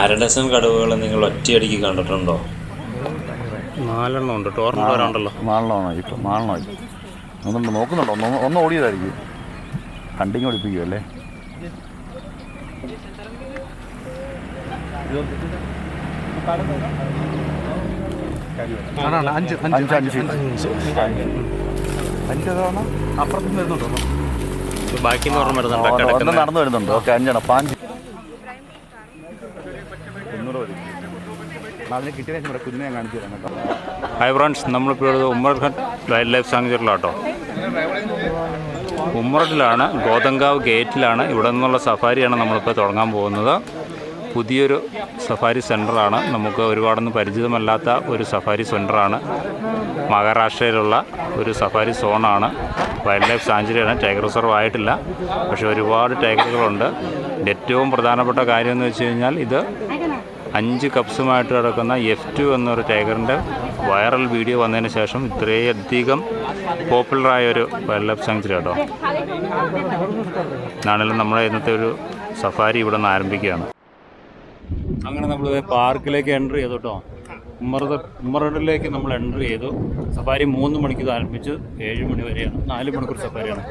അര ഡസൻ കടുവകൾ നിങ്ങൾ ഒറ്റയടിക്ക് കണ്ടിട്ടുണ്ടോ? നാലെണ്ണം ഉണ്ട് ഇപ്പം ഒന്നുണ്ട് നോക്കുന്നുണ്ടോ? ഒന്ന് ഒന്ന് ഓടിയതായിരിക്കും. കണ്ടിങ് ഓടിപ്പിക്കും അല്ലേ? അഞ്ച് അഞ്ച് അഞ്ച് അഞ്ച്. തവണ അപ്പുറത്തുനിന്ന് വരുന്നുണ്ടോ? ബാക്കി നടന്നു വരുന്നുണ്ട്. ഓക്കെ അഞ്ചെണ്ണം. പാഞ്ച് അതിന് കാണിച്ചു ഹായ് ഫ്രണ്ട്സ് നമ്മളിപ്പോൾ ഉള്ളത് ഉമ്മർഘട്ട് വൈൽഡ് ലൈഫ് സാങ്ച്വറിലാട്ടോ ഉമ്മറട്ടിലാണ് ഗോതങ്കാവ് ഗേറ്റിലാണ് ഇവിടെ നിന്നുള്ള സഫാരിയാണ് നമ്മളിപ്പോൾ തുടങ്ങാൻ പോകുന്നത്. പുതിയൊരു സഫാരി സെന്ററാണ് നമുക്ക് ഒരുപാടൊന്നും പരിചിതമല്ലാത്ത ഒരു സഫാരി സെന്ററാണ് മഹാരാഷ്ട്രയിലുള്ള ഒരു സഫാരി സോണാണ്. വൈൽഡ് ലൈഫ് സാഞ്ചുറിയാണ് ടൈഗർ റിസർവ് ആയിട്ടില്ല. പക്ഷേ ഒരുപാട് ടൈഗറുകളുണ്ട്. ഏറ്റവും പ്രധാനപ്പെട്ട കാര്യം എന്ന് വെച്ച് കഴിഞ്ഞാൽ ഇത് അഞ്ച് കപ്സുമായിട്ട് കിടക്കുന്ന എഫ് ടു എന്നൊരു ടൈഗറിന്റെ വൈറൽ വീഡിയോ വന്നതിന് ശേഷം ഇത്രയധികം പോപ്പുലറായ ഒരു വൈൽഡ് ലൈഫ് സാങ്ച്വറി കേട്ടോ. എന്നാണെങ്കിലും നമ്മുടെ ഇന്നത്തെ ഒരു സഫാരി ഇവിടെ നിന്ന് ആരംഭിക്കുകയാണ്. അങ്ങനെ നമ്മൾ പാർക്കിലേക്ക് എൻട്രി ചെയ്തു കേട്ടോ. ഉമ്മറ ഉമ്മറഡിലേക്ക് നമ്മൾ എൻട്രി ചെയ്തു. സഫാരി മൂന്ന് മണിക്ക് ആരംഭിച്ച്. ഏഴ് മണി വരെയാണ്. നാല് മണിക്കൂർ സഫാരിയാണ്.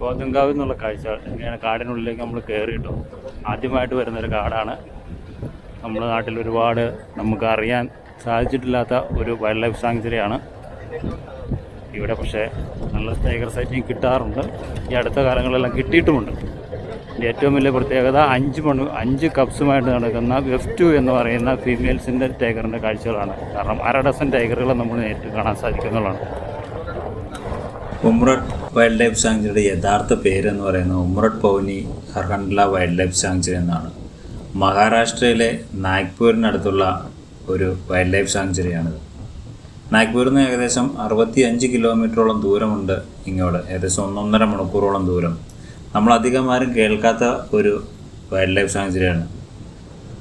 ഗോതങ്കാവ് എന്നുള്ള കാഴ്ച ഇങ്ങനെ കാടിനുള്ളിലേക്ക് നമ്മൾ കയറിയിട്ടു? ആദ്യമായിട്ട് വരുന്നൊരു കാടാണ്. നമ്മുടെ നാട്ടിൽ ഒരുപാട് നമുക്ക് അറിയാൻ സാധിച്ചിട്ടില്ലാത്ത ഒരു വൈൽഡ് ലൈഫ് സാങ്ച്വറിയാണ് ഇവിടെ പക്ഷേ നല്ല ടൈഗർ സൈറ്റിങ് കിട്ടാറുണ്ട്. ഈ അടുത്ത കാലങ്ങളിലെല്ലാം കിട്ടിയിട്ടുമുണ്ട്. ഏറ്റവും വലിയ പ്രത്യേകത അഞ്ച് മണി അഞ്ച് കപ്സുമായിട്ട് നടക്കുന്ന എഫ് ടു എന്ന് പറയുന്ന ഫീമെയിൽസിന്റെ ടൈഗറിന്റെ കാഴ്ചകളാണ്. കാരണം അര ഡസൻ ടൈഗറുകളെ നമ്മൾ നേരിട്ട് കാണാൻ സാധിക്കുന്നതാണ് ഉമ്രട്ട് വൈൽഡ് ലൈഫ് സാങ്ച്വറിയുടെ യഥാർത്ഥ പേരെന്ന് പറയുന്നത് Umred Pauni Karhandla wildlife sanctuary എന്നാണ്. മഹാരാഷ്ട്രയിലെ നാഗ്പൂരിനടുത്തുള്ള ഒരു വൈൽഡ് ലൈഫ് സാങ്ച്വറിയാണിത്. നാഗ്പൂരിൽ നിന്ന് ഏകദേശം അറുപത്തി അഞ്ച് കിലോമീറ്ററോളം ദൂരമുണ്ട് ഇങ്ങോട്ട്. ഏകദേശം ഒന്നൊന്നര മണിക്കൂറോളം ദൂരം. നമ്മൾ അധികം ആരും കേൾക്കാത്ത ഒരു വൈൽഡ് ലൈഫ് സാങ്ച്വറിയാണ്.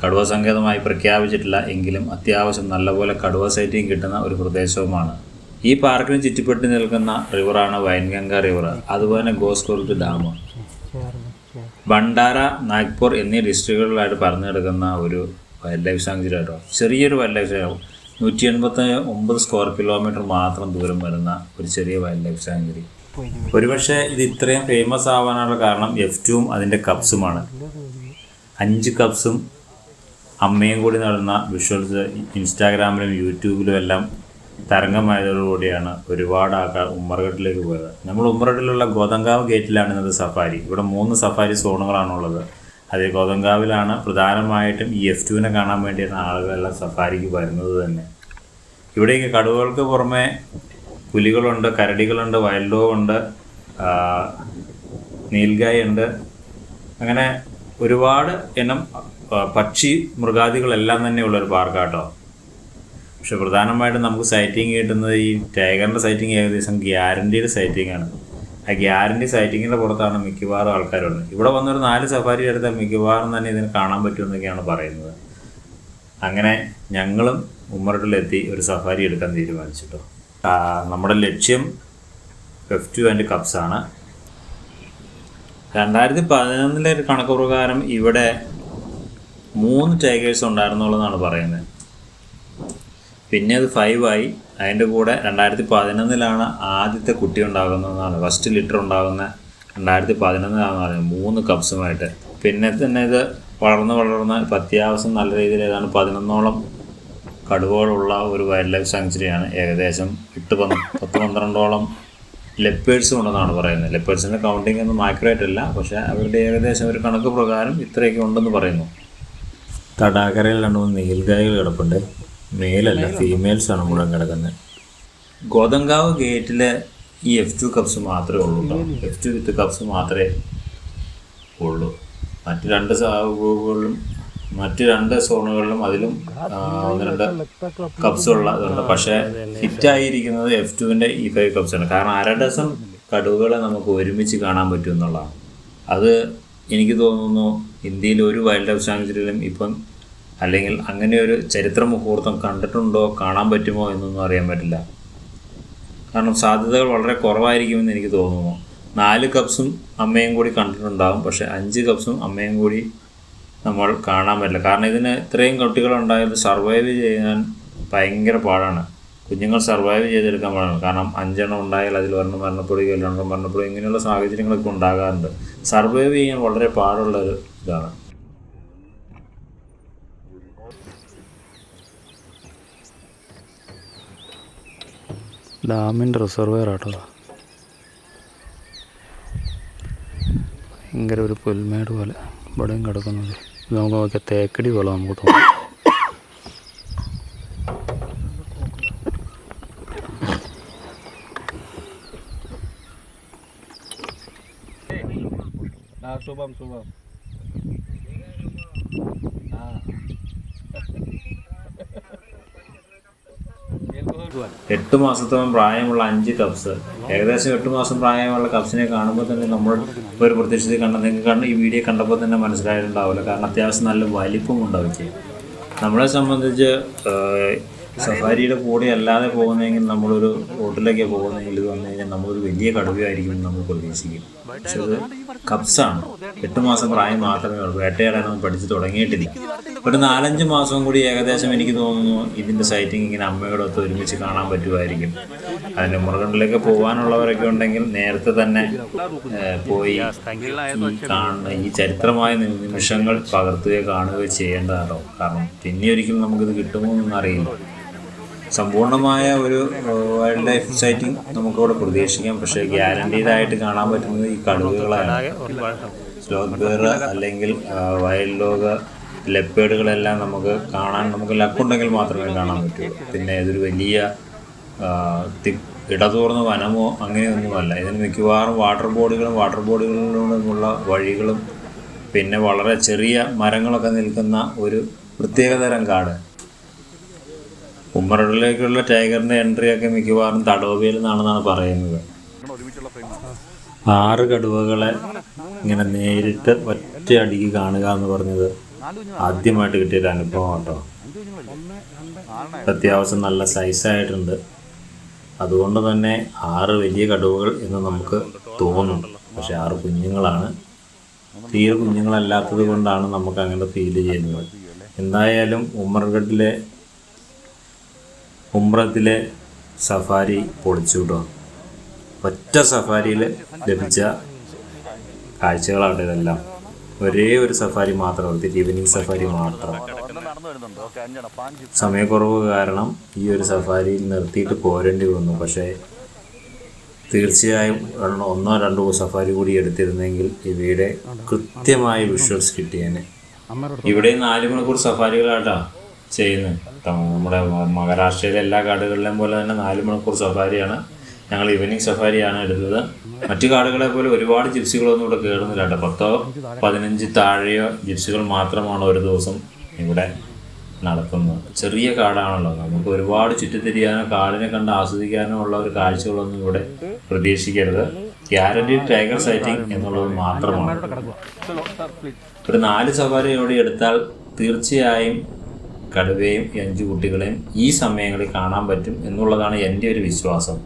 കടുവ സങ്കേതമായി പ്രഖ്യാപിച്ചിട്ടില്ല. എങ്കിലും അത്യാവശ്യം നല്ലപോലെ കടുവ സൈറ്റിംഗ് കിട്ടുന്ന ഒരു പ്രദേശവുമാണ്. ഈ പാർക്കിന് ചുറ്റിപ്പെട്ട് നിൽക്കുന്ന റിവറാണ് വൈൻഗംഗ റിവർ. അതുപോലെ ഗോസ്കോർട്ട് ഡാം. ഭണ്ഡാര നാഗ്പൂർ എന്നീ ഡിസ്ട്രിക്റ്റുകളിലായിട്ട് പറഞ്ഞു കിടക്കുന്ന ഒരു വൈൽഡ് ലൈഫ് സാങ്ച്വറി ആട്ടോ. ചെറിയൊരു വൈൽഡ് ലൈഫ് സാങ്ച്വറി നൂറ്റി എൺപത്തി ഒമ്പത് സ്ക്വയർ കിലോമീറ്റർ മാത്രം ദൂരം വരുന്ന ഒരു ചെറിയ വൈൽഡ് ലൈഫ് സാങ്ച്വറി. ഒരുപക്ഷെ ഇത് ഇത്രയും ഫേമസ് ആവാനുള്ള കാരണം എഫ് ടുവും അതിന്റെ കപ്സുമാണ് അഞ്ച് കപ്സും അമ്മയും കൂടി നടന്ന വിഷ്വൽസ് ഇൻസ്റ്റാഗ്രാമിലും യൂട്യൂബിലും എല്ലാം തരംഗമായതോടുകൂടിയാണ് ഒരുപാട് ആൾക്കാർ ഉമ്മർഘട്ടിലേക്ക് പോയത്. നമ്മൾ ഉമ്മർഘട്ടിലുള്ള ഗോതങ്കാവ് ഗേറ്റിലാണ് ഇന്നത്തെ സഫാരി. ഇവിടെ മൂന്ന് സഫാരി സോണുകളാണുള്ളത്. അതിൽ ഗോതങ്കാവിലാണ് പ്രധാനമായിട്ടും ഈ എഫ് ടുവിനെ കാണാൻ വേണ്ടിയാണ് ആളുകളെല്ലാം സഫാരിക്ക് വരുന്നത് തന്നെ. ഇവിടേക്ക് കടുവകൾക്ക് പുറമെ പുലികളുണ്ട് കരടികളുണ്ട് വൈൽഡ് ഡോഗ് ഉണ്ട് നീൽഗായ് ഉണ്ട്. അങ്ങനെ ഒരുപാട് ഇനം പക്ഷി മൃഗാദികളെല്ലാം തന്നെ ഉള്ളൊരു പാർക്കാട്ടോ. പക്ഷെ പ്രധാനമായിട്ടും നമുക്ക് സൈറ്റിംഗ് കിട്ടുന്നത് ഈ ടൈഗറിന്റെ സൈറ്റിംഗ് ഏകദേശം ഗ്യാരണ്ടീഡ് സൈറ്റിംഗ് ആണ്. ആ ഗ്യാരണ്ടി സൈറ്റിങ്ങിന്റെ പുറത്താണ് മിക്കവാറും ആൾക്കാരുള്ളത്. ഇവിടെ വന്നൊരു നാല് സഫാരി എടുത്താൽ മിക്കവാറും തന്നെ ഇതിന് കാണാൻ പറ്റുമെന്നൊക്കെയാണ് പറയുന്നത്. അങ്ങനെ ഞങ്ങളും ഉമ്മറട്ടിലെത്തി ഒരു സഫാരി എടുക്കാൻ തീരുമാനിച്ചു കേട്ടോ നമ്മുടെ ലക്ഷ്യം എഫ് ടു ആൻഡ് കപ്സ് ആണ്. രണ്ടായിരത്തി പതിനൊന്നിലെ ഒരു കണക്ക് പ്രകാരം ഇവിടെ മൂന്ന് ടൈഗേഴ്സ് ഉണ്ടായിരുന്നുള്ളതാണ് പറയുന്നത്. പിന്നെ അത് ഫൈവ് ആയി. അതിന്റെ കൂടെ രണ്ടായിരത്തി പതിനൊന്നിലാണ് ആദ്യത്തെ കുട്ടി ഉണ്ടാകുന്നതെന്നാണ്. ഫസ്റ്റ് ലിറ്റർ ഉണ്ടാകുന്ന രണ്ടായിരത്തി പതിനൊന്നിലാണെന്ന് പറയുന്നത് മൂന്ന് കപ്സുമായിട്ട് പിന്നെ തന്നെ ഇത് വളർന്ന് വളർന്ന് അത്യാവശ്യം നല്ല രീതിയിൽ ഏതാണ് പതിനൊന്നോളം കടുവകളുള്ള ഒരു വൈൽഡ് ലൈഫ് സാങ്ച്വറിയാണ് ഏകദേശം എട്ട് പന്ത് പത്ത് പന്ത്രണ്ടോളം ലെപ്പേഴ്സും ഉണ്ടെന്നാണ് പറയുന്നത്. ലെപ്പേഴ്സിന്റെ കൗണ്ടിങ് ഒന്നും ആക്യുറേറ്റ് അല്ല. പക്ഷേ അവരുടെ ഏകദേശം ഒരു കണക്ക് പ്രകാരം ഇത്രയൊക്കെ ഉണ്ടെന്ന് പറയുന്നു. തടാകരയിൽ രണ്ട് മൂന്ന് നീൽഗായകൾ കിടപ്പുണ്ട്. മെയിലല്ല ഫീമെയിൽസ് ആണ്. മുഴുവൻ കിടക്കുന്നത് ഗോതങ്കാവ് ഗേറ്റിലെ ഈ എഫ് ടു കപ്സ് മാത്രമേ ഉള്ളൂ കേട്ടോ എഫ് ടു വിത്ത് കപ്സ് മാത്രമേ ഉള്ളൂ. മറ്റ് രണ്ട് ഗ്രൂപ്പുകളിലും മറ്റ് രണ്ട് സോണുകളിലും അതിലും ഒന്ന് രണ്ട് കപ്സ് ഉള്ള ഇതുണ്ട് പക്ഷേ ഹിറ്റായിരിക്കുന്നത് എഫ് ടുവിന്റെ ഈ ഫൈവ് കപ്സ് ആണ്. കാരണം അര ഡസൺ കടുവകളെ നമുക്ക് ഒരുമിച്ച് കാണാൻ പറ്റും എന്നുള്ളതാണ്. അത് എനിക്ക് തോന്നുന്നു ഇന്ത്യയിൽ ഒരു വൈൽഡ് ലൈഫ് സാങ്ച്വറിയിലും ഇപ്പം അല്ലെങ്കിൽ അങ്ങനെ ഒരു ചരിത്ര മുഹൂർത്തം കണ്ടിട്ടുണ്ടോ കാണാൻ പറ്റുമോ എന്നൊന്നും അറിയാൻ പറ്റില്ല. കാരണം സാധ്യതകൾ വളരെ കുറവായിരിക്കുമെന്ന് എനിക്ക് തോന്നുന്നു. നാല് കപ്സും അമ്മയും കൂടി കണ്ടിട്ടുണ്ടാകും പക്ഷെ അഞ്ച് കപ്സും അമ്മയും കൂടി നമ്മൾ കാണാൻ പറ്റില്ല. കാരണം ഇതിന് ഇത്രയും കുട്ടികളുണ്ടായത് സർവൈവ് ചെയ്യാൻ ഭയങ്കര പാടാണ്. കുഞ്ഞുങ്ങൾ സർവൈവ് ചെയ്തെടുക്കാൻ പാടാണ്. കാരണം അഞ്ചെണ്ണം ഉണ്ടായാൽ അതിൽ ഒരെണ്ണം മരണപ്പെടുകയോ രണ്ടെണ്ണം മരണപ്പെടുകയോ ഇങ്ങനെയുള്ള സാഹചര്യങ്ങളൊക്കെ ഉണ്ടാകാറുണ്ട്. സർവൈവ് ചെയ്യാൻ വളരെ പാടുള്ള ഒരു ഇതാണ്. ഡാമിന്റെ റിസർവയർ ആട്ടോ ഭയങ്കര ഒരു പുൽമേട് പോലെ ഇവിടെയും കിടക്കുന്നത്. നമുക്ക് നോക്കിയാൽ തേക്കടി പോലെ നമുക്ക് തോന്നും. ശുഭം ശുഭം. എട്ട് മാസത്തോളം പ്രായമുള്ള അഞ്ച് കപ്സ് ഏകദേശം എട്ട് മാസം പ്രായമുള്ള കപ്സിനെ കാണുമ്പോൾ തന്നെ നമ്മൾ ഒരു പ്രത്യക്ഷത്തിൽ കണ്ട നിങ്ങൾക്ക് കണ്ട ഈ വീഡിയോ കണ്ടപ്പോൾ തന്നെ മനസ്സിലായിട്ടുണ്ടാവില്ല. കാരണം അത്യാവശ്യം നല്ല വലിപ്പം അവയ്ക്ക്. നമ്മളെ സംബന്ധിച്ച് സഫാരിയുടെ കൂടെ അല്ലാതെ പോകുന്നെങ്കിൽ നമ്മളൊരു ഹോട്ടലൊക്കെ പോകുന്നെങ്കിൽ ഇത് വന്നു കഴിഞ്ഞാൽ നമ്മളൊരു വലിയ കടുവയായിരിക്കും നമ്മൾ പ്രതീക്ഷിക്കും. പക്ഷെ അത് കപ്സാണ് എട്ട് മാസം പ്രായം മാത്രമേ ഉള്ളൂ. വേട്ടയാടാനൊന്നും പഠിച്ച് തുടങ്ങിയിട്ടില്ല. ഒരു നാലഞ്ച് മാസം കൂടി ഏകദേശം എനിക്ക് തോന്നുന്നു ഇതിന്റെ സൈറ്റിംഗ് ഇങ്ങനെ അമ്മയോടൊത്ത് ഒരുമിച്ച് കാണാൻ പറ്റുമായിരിക്കും. അതിന്റെ മുറുകണ്ടിലേക്ക് പോകാനുള്ളവരൊക്കെ ഉണ്ടെങ്കിൽ നേരത്തെ തന്നെ പോയി കാണുന്ന ഈ ചരിത്രമായ നിമിഷങ്ങൾ പകർത്തുകയോ കാണുകയോ ചെയ്യേണ്ടതാണോ? കാരണം പിന്നെ ഒരിക്കലും നമുക്കിത് കിട്ടുമോ എന്നൊന്നും അറിയില്ല. സമ്പൂർണമായ ഒരു വൈൽഡ് ലൈഫ് സൈറ്റിംഗ് നമുക്കിവിടെ പ്രതീക്ഷിക്കാം. പക്ഷേ ഗ്യാരണ്ടീഡായിട്ട് കാണാൻ പറ്റുന്നത് ഈ കടുവകളാണ്. സ്ലോത്ത് ബെയർ അല്ലെങ്കിൽ വൈൽഡ് ലോഗ് ലെപ്പേഡുകളെല്ലാം നമുക്ക് കാണാൻ നമുക്ക് ലക്കുണ്ടെങ്കിൽ മാത്രമേ കാണാൻ പറ്റൂ. പിന്നെ ഇതൊരു വലിയ ഇടതൂർന്ന വനമോ അങ്ങനെയൊന്നുമല്ല. ഇതിന് മിക്കവാറും വാട്ടർ ബോഡികളും വാട്ടർ ബോഡികളിലൂടെയുള്ള വഴികളും പിന്നെ വളരെ ചെറിയ മരങ്ങളൊക്കെ നിൽക്കുന്ന ഒരു പ്രത്യേകതരം കാട്. ഉമ്മറടിലേക്കുള്ള എൻട്രി ഒക്കെ മിക്കവാറും തടോബയിൽ നിന്നാണെന്നാണ് പറയുന്നത്. ആറ് കടുവകളെ ഇങ്ങനെ നേരിട്ട് ഒറ്റ അടിക്ക് കാണുക എന്ന് പറഞ്ഞത് ആദ്യമായിട്ട് കിട്ടിയൊരു അനുഭവം കേട്ടോ. അത്യാവശ്യം നല്ല സൈസായിട്ടുണ്ട് അതുകൊണ്ട് തന്നെ ആറ് വലിയ കടുവകൾ എന്ന് നമുക്ക് തോന്നും. പക്ഷെ ആറ് കുഞ്ഞുങ്ങളാണ്. തീരെ കുഞ്ഞുങ്ങളല്ലാത്തത് കൊണ്ടാണ് നമുക്ക് അങ്ങനെ ഫീൽ ചെയ്യുന്നത്. എന്തായാലും ഉമ്മർഗഡിലെ ഉമ്രത്തിലെ സഫാരി പൊളിച്ചു കിട്ടുക ഒറ്റ സഫാരിയിൽ ലഭിച്ച കാഴ്ചകളാണ് ഇതെല്ലാം. ഒരേ ഒരു സഫാരി മാത്രം ഈവനിങ് സഫാരി മാത്രം. സമയക്കുറവ് കാരണം ഈ ഒരു സഫാരിയിൽ നിർത്തിയിട്ട് പോരേണ്ടി വന്നു. പക്ഷേ തീർച്ചയായും ഒന്നോ രണ്ടോ സഫാരി കൂടി എടുത്തിരുന്നെങ്കിൽ ഇവയുടെ കൃത്യമായ വിഷ്വൽസ് കിട്ടിയേനെ. ഇവിടെ നാല് മണിക്കൂർ സഫാരികളാട്ടാ. ചെയ്യുന്നത് നമ്മുടെ മഹാരാഷ്ട്രയിലെ എല്ലാ കാടുകളിലെയും പോലെ തന്നെ നാല് മണിക്കൂർ സഫാരിയാണ്. ഞങ്ങൾ ഈവനിങ് സഫാരിയാണ് എടുത്തത്. മറ്റു കാടുകളെ പോലെ ഒരുപാട് ജിപ്സികളൊന്നും ഇവിടെ കയറുന്നില്ല കേട്ടോ. പത്തോ പതിനഞ്ച് താഴെയോ ജിപ്സികൾ മാത്രമാണ് ഒരു ദിവസം ഇവിടെ നടത്തുന്നത്. ചെറിയ കാടാണല്ലോ. നമുക്ക് ഒരുപാട് ചുറ്റിത്തിരിയാനോ കാടിനെ കണ്ട് ആസ്വദിക്കാനോ ഉള്ള ഒരു കാഴ്ചകളൊന്നും ഇവിടെ പ്രതീക്ഷിക്കരുത്. ഗ്യാരണ്ടി ടൈഗർ സൈറ്റിംഗ് എന്നുള്ളത് മാത്രമാണ്. ഒരു നാല് സവാരി ഇവിടെ എടുത്താൽ തീർച്ചയായും കടുവയും ഈ അഞ്ചു കുട്ടികളെയും ഈ സമയങ്ങളിൽ കാണാൻ പറ്റും എന്നുള്ളതാണ് എന്റെ ഒരു വിശ്വാസം.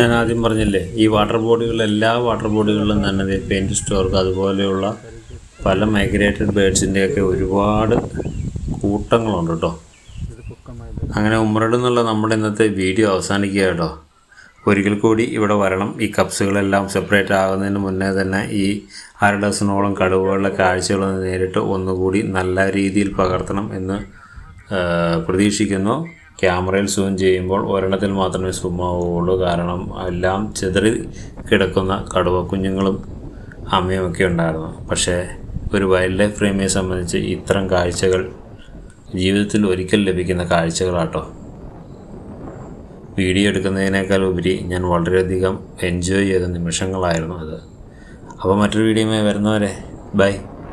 ഞാൻ ആദ്യം പറഞ്ഞില്ലേ ഈ വാട്ടർ ബോഡികൾ എല്ലാ വാട്ടർ ബോഡികളിലും തന്നെ പെയിന്റ് സ്റ്റോർക്ക് അതുപോലെയുള്ള പല മൈഗ്രേറ്റഡ് ബേഡ്സിന്റെയൊക്കെ ഒരുപാട് കൂട്ടങ്ങളുണ്ട് കേട്ടോ അങ്ങനെ ഉമ്രഡ് എന്നുള്ള നമ്മുടെ ഇന്നത്തെ വീഡിയോ അവസാനിക്കുക കേട്ടോ ഒരിക്കൽ കൂടി ഇവിടെ വരണം. ഈ കപ്സുകളെല്ലാം സെപ്പറേറ്റ് ആകുന്നതിന് മുന്നേ തന്നെ ഈ അര ഡസനോളം കടുവകളുടെ കാഴ്ചകളൊന്ന് നേരിട്ട് ഒന്നുകൂടി നല്ല രീതിയിൽ പകർത്തണം എന്ന് പ്രതീക്ഷിക്കുന്നു. ക്യാമറയിൽ സൂം ചെയ്യുമ്പോൾ ഒരെണ്ണത്തിൽ മാത്രമേ സൂം ആവുകയുള്ളൂ. കാരണം എല്ലാം ചെതറി കിടക്കുന്ന കടുവ കുഞ്ഞുങ്ങളും അമ്മയും ഒക്കെ ഉണ്ടായിരുന്നു. പക്ഷേ ഒരു വൈൽഡ് ലൈഫ് പ്രേമിയെ സംബന്ധിച്ച് ഇത്തരം കാഴ്ചകൾ ജീവിതത്തിൽ ഒരിക്കൽ ലഭിക്കുന്ന കാഴ്ചകളാട്ടോ. വീഡിയോ എടുക്കുന്നതിനേക്കാൾ ഉപരി ഞാൻ വളരെയധികം എൻജോയ് ചെയ്ത നിമിഷങ്ങളായിരുന്നു അത്. അപ്പോൾ മറ്റൊരു വീഡിയോയുമായി വരുന്നവരെ ബൈ.